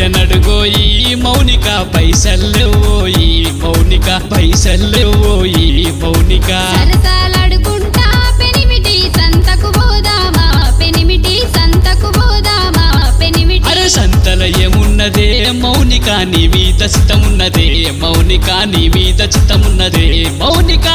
ఎనడుగోయి మౌనిక పైసల్లెవోయి మౌనిక మౌనిక. సరసాలాడుకుంటా పెనిమిటి సంతకు పెనిమిటి ఏమున్నదే మౌనికా నీ మీద చిత్తమున్నదే మౌనికా నీ మీద చిత్తమున్నదే మౌనిక